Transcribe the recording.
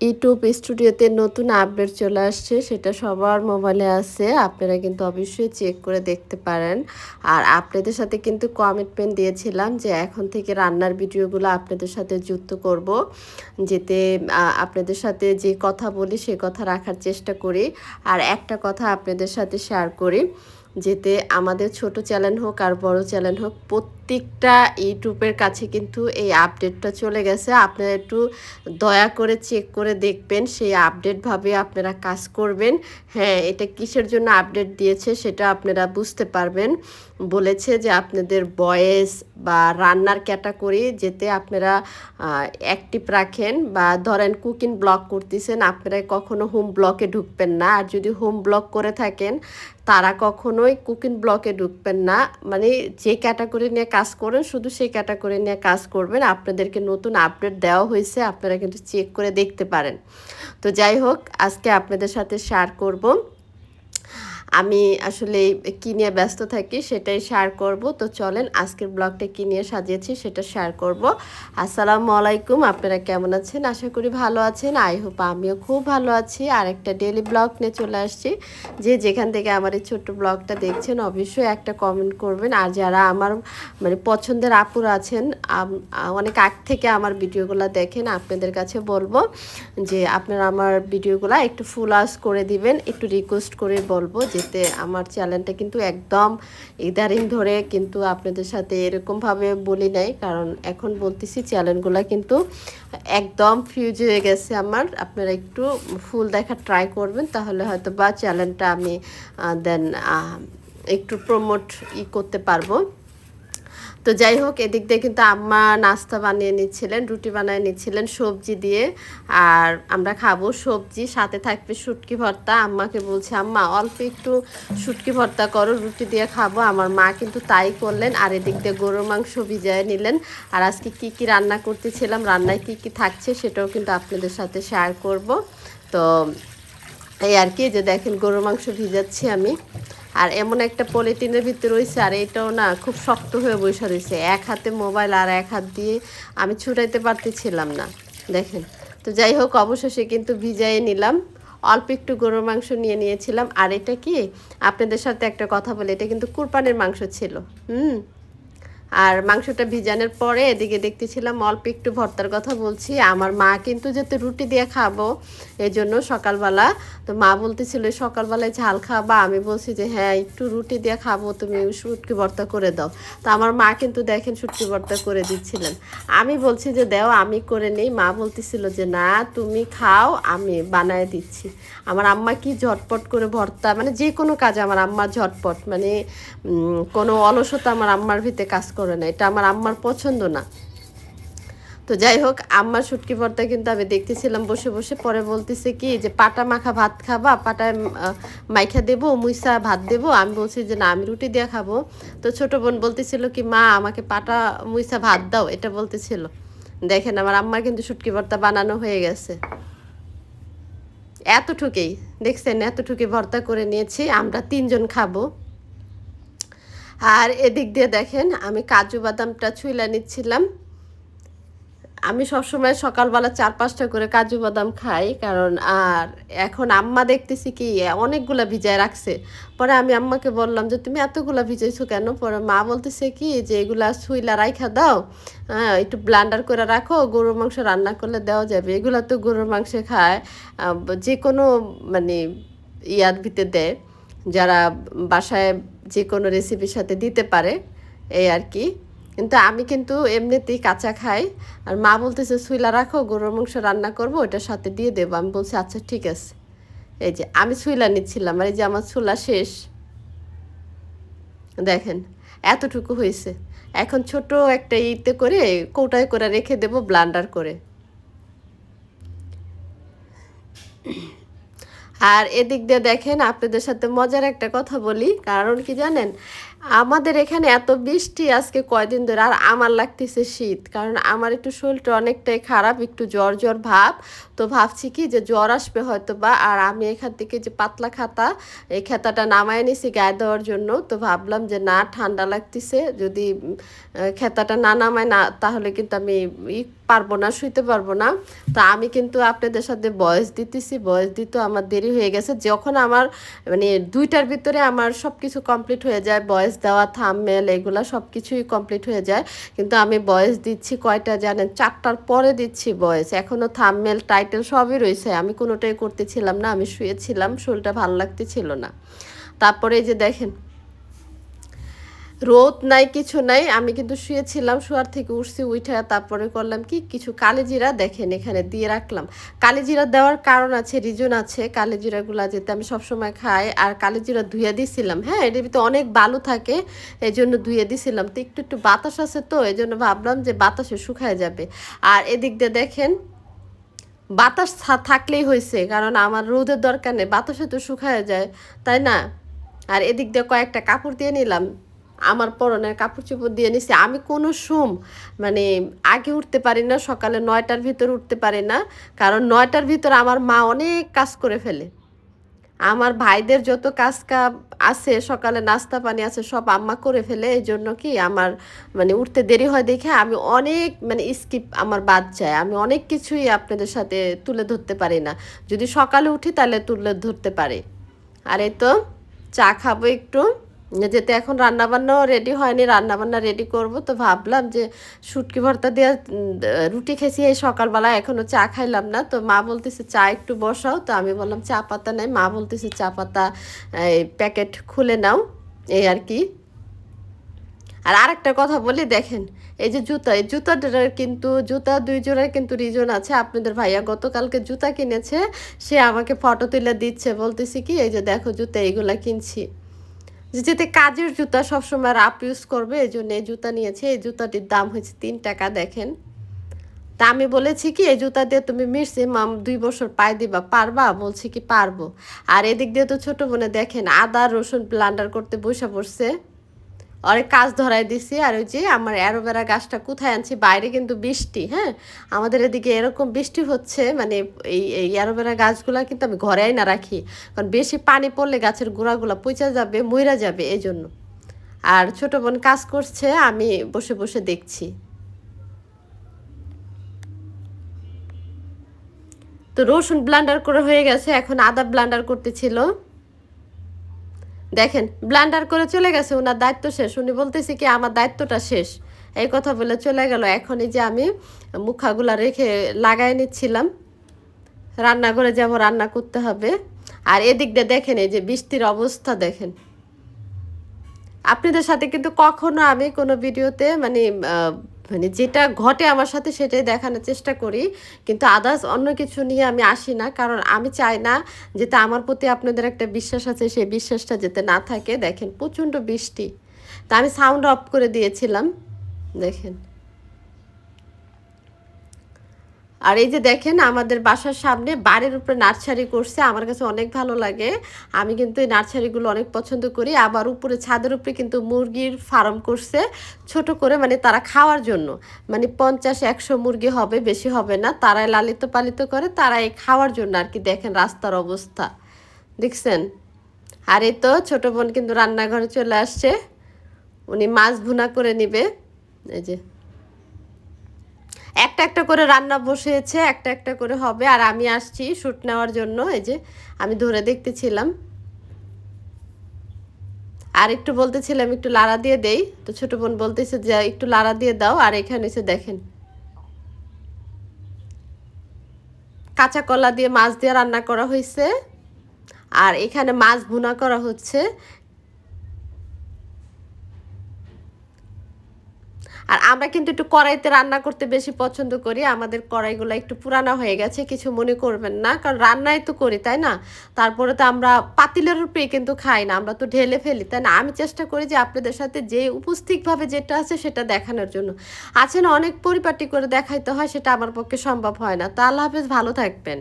YouTube স্টুডিওতে নতুন update চলে আসছে, সেটা সবার মোবাইলে আছে, আপনারা কিন্তু অবশ্যই চেক করে দেখতে পারেন। আর আপনাদের সাথে কিন্তু কমিটমেন্ট দিয়েছিলাম যে এখন থেকে রান্নার ভিডিওগুলো আপনাদের সাথে যুক্ত করব, যেতে আপনাদের সাথে যে কথা বলি সে কথা রাখার চেষ্টা করি। আর একটা কথা আপনাদের সাথে শেয়ার করি, যেতে আমাদের ছোট চ্যানেল হোক আর বড় চ্যানেল হোক প্রত্যেকটা ইউটিউবের কাছে কিন্তু এই আপডেটটা চলে গেছে। আপনারা একটু দয়া করে চেক করে দেখবেন, সেই আপডেটভাবে আপনারা কাজ করবেন। হ্যাঁ এটা কিসের জন্য আপডেট দিয়েছে সেটা আপনারা বুঝতে পারবেন। বলেছে যে আপনাদের বয়েস বা রান্নার ক্যাটাগরি যেতে আপনারা অ্যাক্টিভ রাখেন বা ধরেন কুকিং ব্লগ করতেছেন, আপনারা কখনো হোম ব্লকে ঢুকবেন না। আর যদি হোম ব্লগ করে থাকেন, তারা কখনোই কুকিং ব্লকে ঢুকবেন না। মানে যে ক্যাটাগরি নিয়ে কাজ করেন, শুধু সেই ক্যাটাগরি নিয়ে কাজ করবেন। আপনাদেরকে নতুন আপডেট দেওয়া হয়েছে, আপনারা কিন্তু চেক করে দেখতে পারেন। তো যাই হোক, আজকে আপনাদের সাথে শেয়ার করব। আমি আসলে কী নিয়ে ব্যস্ত থাকি সেটাই শেয়ার করব। তো চলেন আজকের ব্লগটা কী নিয়ে সাজিয়েছি সেটা শেয়ার করব। আসসালামু আলাইকুম, আপনারা কেমন আছেন? আশা করি ভালো আছেন। আই হোপ আমিও খুব ভালো আছি। আর একটা ডেলি ব্লগ নিয়ে চলে আসছি। যে যেখান থেকে আমার এই ছোট্ট ব্লগটা দেখছেন, অবশ্যই একটা কমেন্ট করবেন। আর যারা আমার মানে পছন্দের আপুর আছেন অনেক আগ থেকে আমার ভিডিওগুলো দেখেন, আপনাদের কাছে বলব যে আপনারা আমার ভিডিওগুলো একটু ফুল আস করে দিবেন, একটু রিকোয়েস্ট করে বলব যে যেতে আমার চ্যানেলটা কিন্তু একদম ইদারিং ধরে কিন্তু আপনাদের সাথে এরকমভাবে বলি নাই, কারণ এখন বলতেছি চ্যানেলগুলো কিন্তু একদম ফিউজ হয়ে গেছে আমার। আপনারা একটু ফুল দেখা ট্রাই করবেন, তাহলে হয়তো বা চ্যানেলটা আমি দেন একটু প্রমোট ই করতে পারব। তো যাই হোক, এদিক দিয়ে কিন্তু আম্মা নাস্তা বানিয়ে নিচ্ছিলেন, রুটি বানিয়ে নিচ্ছিলেন সবজি দিয়ে। আর আমরা খাব সবজি, সাথে থাকবে শুটকি ভর্তা। আম্মাকে বলছে, আম্মা, অল্প একটু শুটকি ভর্তা করো, রুটি দিয়ে খাব। আমার মা কিন্তু তাই করলেন। আর এদিক দিয়ে গরুর মাংস ভিজায় নিলেন। আর আজকে কি কি রান্না করতেছিলাম, রান্নায় কি কি থাকছে সেটাও কিন্তু আপনাদের সাথে শেয়ার করব। তো এই আর কি যে দেখেন, গরুর মাংস ভিজাচ্ছি আমি। আর এমন একটা পলিথিনের ভিতরে রয়েছে, আর এটাও না খুব শক্ত হয়ে বসে রয়েছে। এক হাতে মোবাইল আর এক হাত দিয়ে আমি ছুটাইতে পারতেছিলাম না, দেখেন। তো যাই হোক, অবশেষে কিন্তু ভিজাই নিলাম। অল্প একটু গরুর মাংস নিয়ে নিয়েছিলাম। আর এটা কি? আপনাদের সাথে একটা কথা বলে, এটা কিন্তু কুরপানের মাংস ছিল। হুম? আর মাংসটা ভিজানোর পরে এদিকে দেখতেছিলাম অল্প একটু ভর্তার কথা বলছি। আমার মা কিন্তু যেতে রুটি দিয়ে খাব এই জন্য সকালবেলা তো মা বলতেছিল, সকালবেলায় ঝাল খাবা? আমি বলছি যে হ্যাঁ একটু রুটি দিয়ে খাব, তুমি শুটকি ভর্তা করে দাও। তো আমার মা কিন্তু দেখেন শুটকি ভর্তা করে দিচ্ছিলেন। আমি বলছি যে, দেও, আমি করে নেই। মা বলতেছিল যে, না, তুমি খাও, আমি বানায় দিচ্ছি। আমার আম্মা কি ঝটপট করে ভর্তা মানে যে কোনো কাজ আমার আম্মা ঝটপট মানে কোনো অলসতা আমার আম্মার ভিতরে কাজ করে না, এটা আমার আম্মার পছন্দ না। তো যাই হোক, আম্মার শুটকি ভর্তা কিন্তু আমি দেখতেছিলাম, বসে বসে পরে বলতেছে কি, যে পাটা মাখা ভাত খাবা, পাটায় মাইখা দেবো, মুইসা ভাত দেবো, আমি বলছি যে না, আমি রুটি দিয়ে খাব। তো ছোট বোন বলতেছিল কি, মা, আমাকে পাটা, মুইসা ভাত দাও, এটা বলতেছিল। দেখেন আমার আম্মার কিন্তু শুটকি ভর্তা বানানো হয়ে গেছে। এতটুকুই, দেখছেন এতটুকু ভর্তা করে নিয়েছি, আমরা তিনজন খাব। আর এদিক দিয়ে দেখেন, আমি কাজু বাদামটা ছুইলা নিচ্ছিলাম। আমি সবসময় সকালবেলা চার পাঁচটা করে কাজু বাদাম খাই, কারণ আর এখন আম্মা দেখতেছি কি, অনেকগুলা ভিজায় রাখছে। পরে আমি আম্মাকে বললাম যে, তুমি এতগুলা ভিজাইছো কেন? পরে মা বলতেছে কি, যে এগুলা ছুইলা রাইখা দাও হ্যাঁ একটু ব্লান্ডার করে রাখো, গরুর মাংস রান্না করলে দেওয়া যাবে। এগুলা তো গরুর মাংস খায় যে কোনো মানে ইয়ার ভিতরে দেয়। যারা বাসায় যে কোনো রেসিপির সাথে দিতে পারে, এই আর কি। কিন্তু আমি কিন্তু এমনিতেই কাঁচা খাই। আর মা বলতেছে, সুইলা রাখো, গরুর মাংস রান্না করব, ওটার সাথে দিয়ে দেবো। আমি বলছি আচ্ছা ঠিক আছে। এই যে, আমি সুইলা নিচ্ছিলাম, আর এই যে আমার চুলা শেষ। দেখেন, এতটুকু হয়েছে। এখন ছোট একটা ইতে করে কৌটায় করে রেখে দেব, ব্লান্ডার করে। আর এদিক দিয়ে দেখেন আপনাদের সাথে মজার একটা কথা বলি। কারণ কি জানেন? আমাদের এখানে এত বৃষ্টি আজকে কয়দিন ধরে, আর আমার লাগতেছে শীত। কারণ আমার একটু শরীরটা অনেকটাই খারাপ, একটু জ্বর জ্বর ভাব। তো ভাবছি কি যে জ্বর আসবে হয়তো বা আর আমি এখান থেকে যে পাতলা খাতা, এই খাতাটা নামায় নিছি গায়ে দেওয়ার জন্য। তো ভাবলাম যে না, ঠান্ডা লাগতেছে, যদি খেতাটা না নামায় না, তাহলে কিন্তু আমি ই পারব না, শুইতে পারব না। তো আমি কিন্তু আপনাদের সাথে বয়স দিতেছি, বয়স দিতে আমার দেরি হয়ে গেছে। যখন আমার মানে দুইটার ভিতরে আমার সব কিছু কমপ্লিট হয়ে যায়, বয়স দেওয়া থামমেল এগুলো সব কিছুই কমপ্লিট হয়ে যায়। কিন্তু আমি বয়স দিচ্ছি কয়টা জানেন? চারটার পরে দিচ্ছি বয়স এখনও থামমেল টাইটেল সবই রয়েছে। আমি কোনোটাই করতেছিলাম না, আমি শুয়েছিলাম, শরীরটা ভালো লাগতেছিল না। তারপরে এই যে দেখেন রোদ নাই, কিছু নাই। আমি কিন্তু শুয়েছিলাম, শোয়ার থেকে উঠছি, উঠে তারপরে করলাম কি, কিছু কালিজিরা দেখেন এখানে দিয়ে রাখলাম। কালিজিরা দেওয়ার কারণ আছে রিজন আছে। কালিজিরাগুলো যেতে আমি সবসময় খাই, আর কালিজিরা ধুয়ে দিছিলাম হ্যাঁ? এটার ভিতরে অনেক বালু থাকে এই জন্য ধুয়ে দিছিলাম। তো একটু একটু বাতাস আছে তো এই জন্য ভাবলাম যে বাতাসে শুকায় যাবে। আর এদিক দিয়ে দেখেন, বাতাস থাকলেই হয়েছে, কারণ আমার রোদের দরকার নেই, বাতাসে তো শুকায় যায়, তাই না? আর এদিক দিয়ে কয়েকটা কাপড় দিয়ে নিলাম। আমার পরনের কাপড় চোপড় দিয়ে নিছি। আমি কোনো সুম মানে আগে উঠতে পারি না, সকালে নয়টার ভিতর উঠতে পারি না, কারণ নয়টার ভিতর আমার মা অনেক কাজ করে ফেলে। আমার ভাইদের যত কাজ কাপ আছে, সকালে নাস্তা পানি আছে, সব আম্মা করে ফেলে, এই জন্য কি আমার মানে উঠতে দেরি হয় দেখে আমি অনেক মানে স্কিপ আমার বাদ যায়। আমি অনেক কিছুই আপনাদের সাথে তুলে ধরতে পারি না। যদি সকালে উঠি তাহলে তুলে ধরতে পারি। আর এই তো, চা খাব একটু। যেতে এখন রান্নাবান্নাও রেডি হয়নি, রান্নাবান্না রেডি করব তো ভাবলাম যে শুটকি ভর্তা দিয়ে রুটি খেয়েছি এই সকালবেলা, এখনও চা খাইলাম না। তো মা বলতেছে, চা একটু বসাও। তো আমি বললাম, চা পাতা নেই। মা বলতেছে, চা পাতা, এই প্যাকেট খুলে নাও। এই আর কি। আর আরেকটা কথা বলি, দেখেন, এই যে জুতা, এই জুতাটার কিন্তু, জুতা দুই জোড়ার কিন্তু রিজন আছে। আপনাদের ভাইয়া গতকালকে জুতা কিনেছে, সে আমাকে ফটো তুলে দিচ্ছে। বলতেছি কি, এই যে দেখো জুতা, এইগুলা কিনছি। যেতে কাজের জুতা সবসময় রাপ ইউজ করবে, এই জন্য এই জুতা নিয়েছে। এই জুতাটির দাম হয়েছে তিন টাকা, দেখেন। তা আমি বলেছি কি, এই জুতা দিয়ে তুমি মিশছে মাম দুই বছর পায়ে দিবা, পারবা? বলছি কি, পারব। আর এদিক দিয়ে তো ছোট বোনে দেখেন, আদা রসুন ব্লান্ডার করতে বসে পড়ছে। অনেক কাজ ধরাই দিছি। আর ওই যে আমার অ্যারোভেরা গাছটা কোথায় আনছি? বাইরে কিন্তু বৃষ্টি হ্যাঁ? আমাদের এদিকে এরকম বৃষ্টি হচ্ছে মানে এই এই অ্যারোভেরা গাছগুলো কিন্তু আমি ঘরে না রাখি। কারণ বেশি পানি পড়লে গাছের গোড়াগুলো পচা যাবে, মইরা যাবে এই জন্য আর ছোট বোন কাজ করছে, আমি বসে বসে দেখছি। তো রসুন ব্লান্ডার করে হয়ে গেছে, এখন আদা ব্লান্ডার করতেছিল। দেখেন ব্লান্ডার করে চলে গেছে, ওনার দায়িত্ব শেষ। উনি বলতেছে কি, আমার দায়িত্বটা শেষ। এই কথা বলে চলে গেল। এখনই যে আমি মুখাগুলা রেখে লাগাই নিচ্ছিলাম। রান্নাঘরে যাব রান্না করতে হবে। আর এদিক দিয়ে দেখেন, এই যে বৃষ্টির অবস্থা দেখেন। আপনাদের সাথে কিন্তু কখনো আমি কোনো ভিডিওতে মানে মানে যেটা ঘটে আমার সাথে সেটাই দেখানোর চেষ্টা করি। কিন্তু আদার্স অন্য কিছু নিয়ে আমি আসি না। কারণ আমি চাই না যেটা আমার প্রতি আপনাদের একটা বিশ্বাস আছে, সেই বিশ্বাসটা যেতে না থাকে। দেখেন প্রচণ্ড বৃষ্টি। তা আমি সাউন্ড অফ করে দিয়েছিলাম। দেখেন। আর এই যে দেখেন, আমাদের বাসার সামনে বাড়ির উপরে নার্সারি করছে, আমার কাছে অনেক ভালো লাগে। আমি কিন্তু এই নার্সারিগুলো অনেক পছন্দ করি। আবার উপরে ছাদের উপরে কিন্তু মুরগির ফার্ম করছে, ছোট করে মানে তারা খাওয়ার জন্য। মানে পঞ্চাশ, একশো মুরগি হবে, বেশি হবে না। তারাই লালিত পালিত করে, তারাই খাওয়ার জন্য আর কি দেখেন রাস্তার অবস্থা। দেখছেন? আর এই তো ছোটো বোন কিন্তু রান্নাঘরে চলে আসছে। উনি মাছ ভুনা করে নিবে। এই যে একটা একটা করে রান্না বসেছে একটা একটা করে হবে। আর আমি আসছি শ্যুট নেওয়ার জন্য, এই যে আমি ধরে দেখতেছিলাম। আর একটু বলতেছিলাম, একটু লাড়া দিয়ে দেই। তো ছোট বোন বলতেছে যে, একটু লাড়া দিয়ে দাও। আর এখানে এসে দেখেন, কাঁচা কলা দিয়ে মাছ দিয়ে রান্না করা হয়েছে আর এখানে মাছ ভুনা করা হচ্ছে। আর আমরা কিন্তু একটু কড়াইতে রান্না করতে বেশি পছন্দ করি। আমাদের কড়াইগুলো একটু পুরানো হয়ে গেছে, কিছু মনে করবেন না, কারণ রান্নাই তো করি, তাই না? তারপরে তো আমরা পাতিলের উপরে কিন্তু খাই না, আমরা তো ঢেলে ফেলি, তাই না? আমি চেষ্টা করি যে আপনাদের সাথে যে উপস্থিতভাবে যেটা আছে সেটা দেখানোর জন্য। আছে না অনেক পরিপাটি করে দেখাইতে হয়, সেটা আমার পক্ষে সম্ভব হয় না। তো আল্লাহ হাফেজ, ভালো থাকবেন।